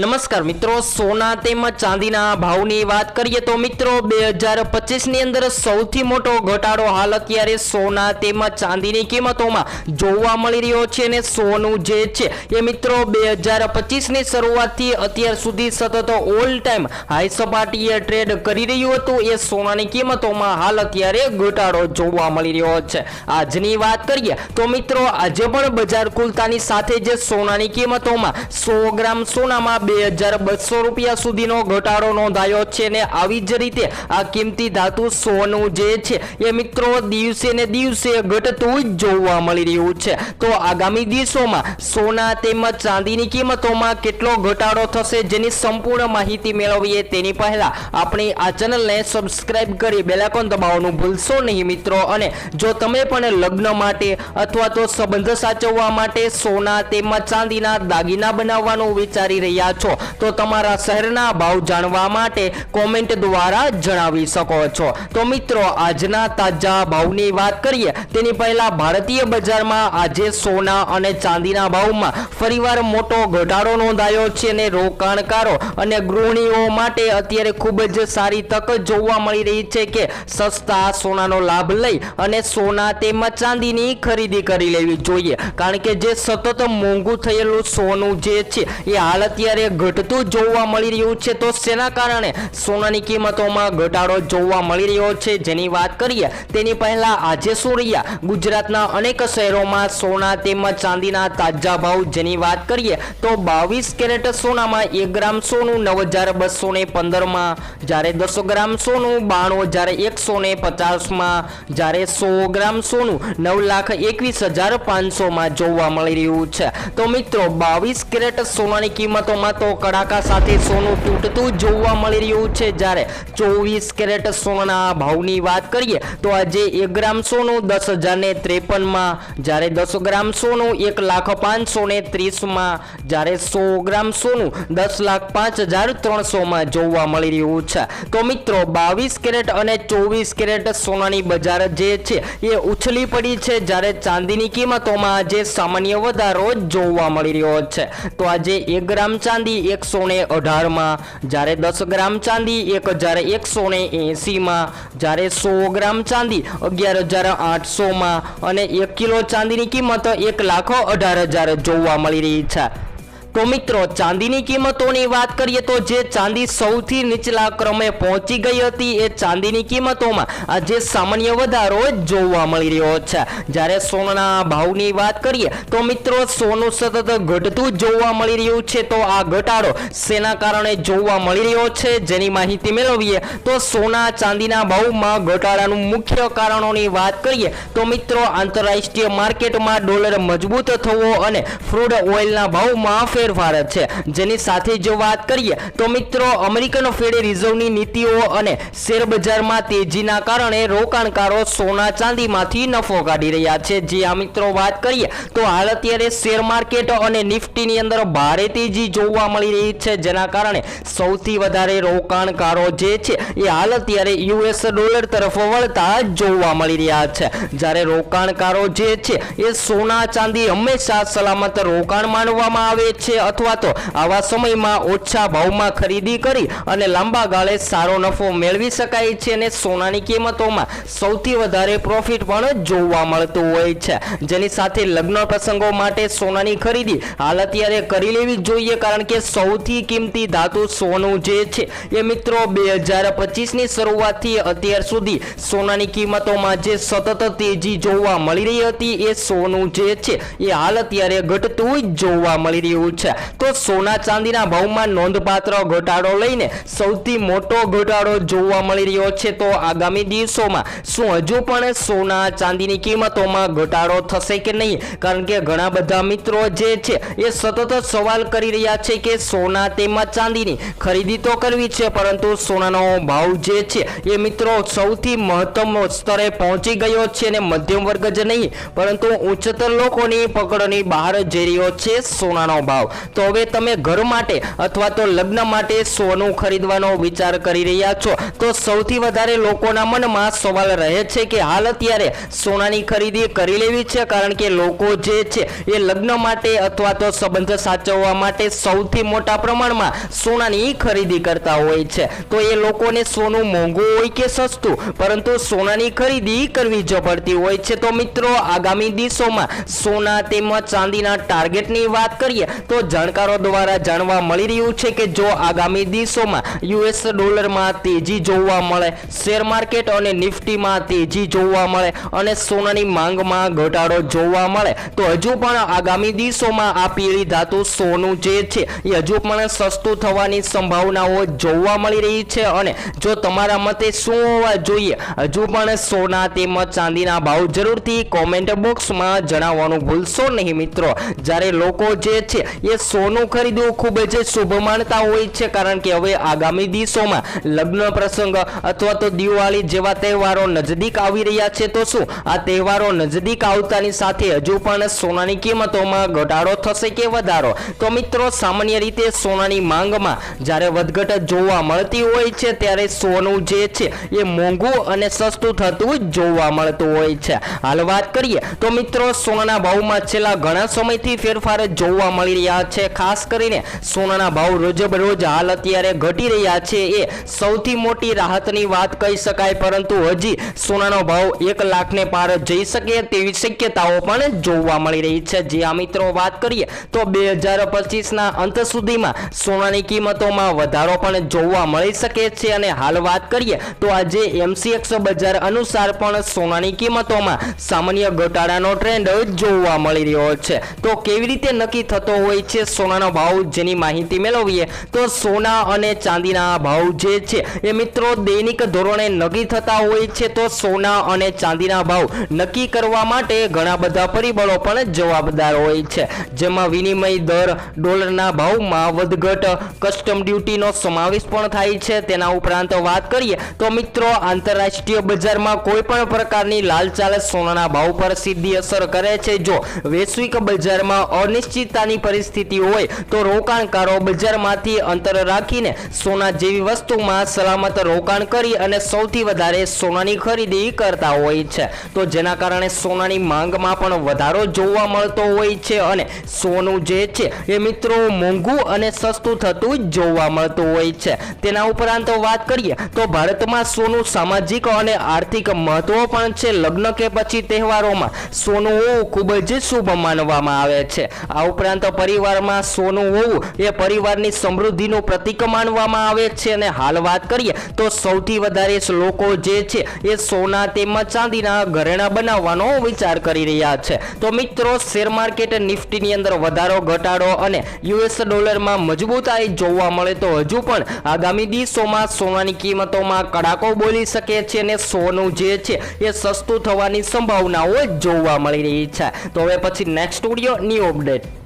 નમસ્કાર મિત્રો, સોના તેમજ ચાંદીના ભાવની વાત કરીએ તો મિત્રો, બે હજાર પચીસની અંદર સૌથી મોટો ઘટાડો હાલ અત્યારે સોના તેમજ ચાંદીની કિંમતોમાં જોવા મળી રહ્યો છે અને સોનું જે છે એ મિત્રો, બે હજાર પચીસની શરૂઆતથી અત્યાર સુધી સતત ઓલ ટાઈમ હાઈ સપાટીએ ટ્રેડ કરી રહ્યું હતું. એ સોનાની કિંમતોમાં હાલ અત્યારે ઘટાડો જોવા મળી રહ્યો છે. આજની વાત કરીએ તો મિત્રો, આજે પણ બજાર ખુલતાની સાથે જે સોનાની કિંમતોમાં સો ગ્રામ સોનામાં બે હજાર બસો રૂપિયા સુધીનો ઘટાડો નોંધાયો છે ને આવી જ રીતે આ કિંમતી ધાતુ સોનું જે છે એ મિત્રો દિવસે ને દિવસે ઘટતું જ જોવા મળી રહ્યું છે. તો આગામી દિવસોમાં સોના તેમજ ચાંદીની કિંમતોમાં કેટલો ઘટાડો થશે જેની સંપૂર્ણ માહિતી મેળવીએ તેની પહેલા આપણી આ ચેનલને સબસ્ક્રાઇબ કરી બેલાકોન દબાવવાનું ભૂલશો નહીં મિત્રો. અને જો તમે પણ લગ્ન માટે અથવા તો સંબંધ સાચવવા માટે સોના તેમજ ચાંદીના દાગીના બનાવવાનું વિચારી રહ્યા છો, તો તમારા શહેરના ભાવ જાણવા માટે કોમેન્ટ દ્વારા જણાવી શકો છો. તો મિત્રો, આજના તાજા ભાવની વાત કરીએ, તેની પહેલા ભારતીય બજારમાં આજે સોના અને ચાંદીના ભાવમાં ફરીવાર મોટો ઘટાડો નોંધાયો છે અને રોકાણકારો અને ગૃહિણીઓ માટે અત્યારે ખૂબ જ સારી તક જોવા મળી રહી છે કે સસ્તા સોનાનો લાભ લઈ અને સોના તેમજ ચાંદીની ખરીદી કરી લેવી જોઈએ. કારણ કે જે સતત મોંઘું થયેલું સોનું જે છે, એ હાલ અત્યારે ઘટતું જોવા મળી રહ્યું છે. તો શેના કારણે સોનાની કિંમતોમાં ઘટાડો જોવા મળી રહ્યો છે? જેની વાત કરીએ, તેની પહેલા આજે શું રહ્યા? ગુજરાતના અનેક શહેરોમાં સોના તેમજ ચાંદીના તાજા ભાવ જેની વાત કરીએ, તો બાવીસ કેરેટ સોનામાં એક ગ્રામ સોનું નવ હજાર બસો ને પંદરમાં, જ્યારે દસો ગ્રામ સોનું બાણું હજાર એકસો ને પચાસમાં, જ્યારે સો ગ્રામ સોનું નવ લાખ એકવીસ હજાર પાંચસોમાં જોવા મળી રહ્યું છે. તો મિત્રો, બાવીસ કેરેટ સોનાની કિંમતોમાં તો કડાકા સાથે સોનું તૂટતું જોવા મળી રહ્યું છે. જ્યારે ચોવીસ કેરેટ સોનાના ભાવની વાત કરીએ, તો આજે એક ગ્રામ સોનું દસ હજાર ને ત્રેપનમાં, જ્યારે દસ ગ્રામ સોનું એક લાખ પાંચસો ને ત્રીસમાં, જ્યારે સો ગ્રામ સોનું દસ લાખ પાંચ હજાર ત્રણસોમાં જોવા મળી રહ્યું છે. તો મિત્રો, બાવીસ કેરેટ અને ચોવીસ કેરેટ સોનાની બજાર જે છે, એ ઉછલી પડી છે. જ્યારે ચાંદીની કિંમતોમાં આજે સામાન્ય વધારો જોવા મળી રહ્યો છે. તો આજે એક ગ્રામ ચાંદી એકસો ને અઢારમાં, જ્યારે દસ ગ્રામ ચાંદી એક હજાર એકસો ને એંસીમાં, જ્યારે સો ગ્રામ ચાંદી અગિયાર હજાર આઠસોમાં અને એક કિલો ચાંદીની કિંમત એક લાખ અઢાર હજાર જોવા મળી રહી છે. તો મિત્રો, ચાંદીની કિંમતોની વાત કરીએ તો જે ચાંદી સૌથી નીચલા ક્રમે પહોંચી ગઈ હતી, એ ચાંદીની કિંમતોમાં આજે સામાન્ય વધારો જોવા મળી રહ્યો છે. જ્યારે સોનાના ભાવની વાત કરીએ તો મિત્રો, સોનું સતત ઘટતું જોવા મળી રહ્યું છે. તો આ ઘટાડો શેના કારણે જોવા મળી રહ્યો છે, જેની માહિતી મેળવીએ તો સોના ચાંદીના ભાવમાં ઘટાડાનું મુખ્ય કારણોની વાત કરીએ તો મિત્રો, આંતરરાષ્ટ્રીય માર્કેટમાં ડોલર મજબૂત થવો અને ફ્રૂડ ઓઇલના ભાવમાં ફેરફાર છે. જેની સાથે જો વાત કરીએ, તો મિત્રો, અમેરિકન ફેડ રિઝર્વની નીતિઓ અને શેર બજારમાં તેજીના કારણે રોકાણકારો સોના ચાંદીમાંથી નફો કાઢી રહ્યા છે. જે આ મિત્રો વાત કરીએ, તો હાલ અત્યારે શેર માર્કેટ અને નિફ્ટીની અંદર ભારે તેજી જોવા મળી રહી છે. જેના કારણે સૌથી વધારે રોકાણકારો જે છે, એ હાલ અત્યારે યુએસ ડોલર તરફ વળતા જોવા મળી રહ્યા છે. જ્યારે રોકાણકારો જે છે, એ સોના ચાંદી હંમેશા સલામત રોકાણ માનવામાં આવે છે. અથવા તો આવા સમયમાં ઓછા ભાવમાં ખરીદી કરી અને લાંબા ગાળે સારો નફો મેળવી શકાય છે અને સોનાની કિંમતોમાં સૌથી વધારે પ્રોફિટ પણ જોવા મળતું હોય છે. જેની સાથે લગ્ન પ્રસંગો માટે સોનાની ખરીદી હાલ અત્યારે કરી લેવી જોઈએ કારણ કે સૌથી કિંમતી ધાતુ સોનું જે છે એ મિત્રો બે હજાર પચીસની શરૂઆતથી અત્યાર સુધી સોનાની કિંમતોમાં જે સતત તેજી જોવા મળી રહી હતી એ સોનું જે છે એ હાલ અત્યારે ઘટતું જોવા મળી રહ્યું છે તો સોના ચાંદીના ભાવમાં નોંધપાત્ર ઘટાડો લઈને સૌથી મોટો ઘટાડો જોવા મળી રહ્યો છે. તો આગામી દિવસોમાં શું હજુ પણ સોના ચાંદીની કિંમતોમાં ઘટાડો થશે કે નહીં? કારણ કે ઘણા બધા મિત્રો જે છે એ સતત સવાલ કરી રહ્યા છે કે સોના તેમજ ચાંદીની ખરીદી તો કરવી છે, પરંતુ સોનાનો ભાવ જે છે એ મિત્રો સૌથી મહત્તમ સ્તરે પહોંચી ગયો છે અને મધ્યમ વર્ગ જ નહીં, પરંતુ ઉચ્ચતર લોકોની પકડની બહાર જઈ રહ્યો છે સોનાનો ભાવ. તો હવે તમે ઘર માટે અથવા તો લગ્ન માટે સોનું ખરીદવાનો વિચાર કરી રહ્યા છો. તો સૌથી વધારે લોકોના મનમાં સવાલ રહે છે કે હાલ અત્યારે સોનાની ખરીદી કરી લેવી છે? કારણ કે લોકો જે છે એ લગ્ન માટે અથવા તો સંબંધ સાચવવા માટે સૌથી મોટા પ્રમાણમાં સોનાની ખરીદી કરતા હોય છે. તો એ લોકોને સોનું મોંઘું હોય કે સસ્તું? પરંતુ સોનાની ખરીદી કરવી જ પડતી હોય છે, તો મિત્રો આગામી દિવસોમાં સોના તેમજ ચાંદીના ટાર્ગેટની વાત કરીએ, તો જાણકારો દ્વારા જાણવા મળી રહ્યું છે કે જો આગામી દિવસોમાં યુએસ ડોલરમાં તેજી જોવા મળે, શેર માર્કેટ અને નિફ્ટીમાં તેજી જોવા મળે અને સોનાની માંગમાં ઘટાડો જોવા મળે, તો હજુ પણ આગામી દિવસોમાં આ પીળી ધાતુ સોનું જે છે, એ હજુ પણ સસ્તું થવાની સંભાવનાઓ જોવા મળી રહી છે અને જો તમારા મતે શું હોવા જોઈએ, હજુ પણ સોના તેમજ ચાંદીના ભાવ જરૂરથી કોમેન્ટ બોક્સમાં જણાવવાનું ભૂલશો નહીં મિત્રો. જ્યારે લોકો જે છે એ સોનું ખરીદવું ખૂબ જ શુભ માનતા હોય છે, કારણ કે હવે આગામી દિવસોમાં લગ્ન પ્રસંગ અથવા તો દિવાળી જેવા તહેવારો નજદીક આવી રહ્યા છે, તો શું? આ તહેવારો નજદીક આવતાની સાથે હજુ પણ સોનાની કિંમતોમાં ઘટાડો થશે કે વધારો? તો મિત્રો, સામાન્ય રીતે સોનાની માંગમાં જ્યારે વધઘટ જોવા મળતી હોય છે, ત્યારે સોનું જે છે, એ મોંઘું અને સસ્તું થતું જોવા મળતું હોય છે. હાલ વાત કરીએ, તો મિત્રો, સોનાના ભાવમાં છેલ્લા ઘણા સમયથી ફેરફાર જોવા મળી રહ્યા છે. ખાસ કરીને સોનાના ભાવ રોજબરોજ હાલ અત્યારે ઘટી રહ્યા છે. એ સૌથી મોટી રાહતની વાત કહી શકાય, પરંતુ હજી સોનાનો ભાવ એક લાખને પાર જઈ શકે તેવી શક્યતાઓ પણ જોવા મળી રહી છે. જે આ મિત્રો વાત કરીએ તો બે હજાર પચીસના અંત સુધીમાં સોનાની કિંમતોમાં વધારો પણ જોવા મળી શકે છે. અને હાલ વાત કરીએ તો આજે એમસીએક્સ બજાર અનુસાર પણ સોનાની કિંમતોમાં સામાન્ય ઘટાડાનો ટ્રેન્ડ જોવા મળી રહ્યો છે. તો કેવી રીતે નક્કી થતો હોય છે સોનાનો ભાવ જેની માહિતી મેળવીએ તો સોના અને ચાંદીના ભાવ જે છે એ મિત્રો દૈનિક ધોરણે નક્કી થતા હોય છે તો સોના અને ચાંદીના ભાવ નક્કી કરવા માટે ઘણા બધા પરિબળો પણ જવાબદાર હોય છે. જેમાં વિનિમય દર ડોલરના ભાવમાં વધઘટ, કસ્ટમ ડ્યુટીનો સમાવેશ પણ થાય છે. તેના ઉપરાંત વાત કરીએ તો મિત્રો આંતરરાષ્ટ્રીય બજારમાં કોઈ પણ પ્રકારની લાલચાલ સોનાના ભાવ પર સીધી અસર કરે છે. જો વૈશ્વિક બજારમાં અનિશ્ચિતતાની પરિસ્થિતિ હોય તો રોકાણકારો બજારમાંથી અંતર રાખીને સોના જેવી વસ્તુમાં સલામત રોકાણ કરી અને સૌથી વધારે સોનાની ખરીદી કરતા હોય છે. તો જેના કારણે સોનાની માંગમાં પણ વધારો જોવા મળતો હોય છે અને સોનું જે છે એ મિત્રો મોંઘું અને સસ્તું થતું જોવા મળતું હોય છે. તેના ઉપરાંત વાત કરીએ તો ભારતમાં સોનું સામાજિક અને આર્થિક મહત્વ પણ છે. લગ્ન કે પછી તહેવારોમાં સોનું ખૂબ જ શુભ માનવામાં આવે છે. આ ઉપરાંત પરિવારમાં સોનું હોવું એ પરિવારની સમૃદ્ધિનું પ્રતીક માનવામાં આવે છે. અને હાલ વાત કરીએ તો સૌથી વધારે લોકો જે છે એ સોના તેમજ ચાંદીના ઘરેણા બનાવવાનો વિચાર કરી રહ્યા છે. તો મિત્રો, શેર માર્કેટ નિફ્ટીની અંદર વધારો, ઘટાડો અને યુએસ ડોલરમાં મજબૂતાઈ જોવા મળે તો હજુ પણ આગામી દિવસોમાં સોનાની કિંમતોમાં કડાકો બોલી શકે છે અને સોનું જે છે એ સસ્તું થવાની સંભાવનાઓ જોવા મળી રહી છે. તો હવે પછી નેક્સ્ટ સ્ટુડિયો ન્યૂ અપડેટ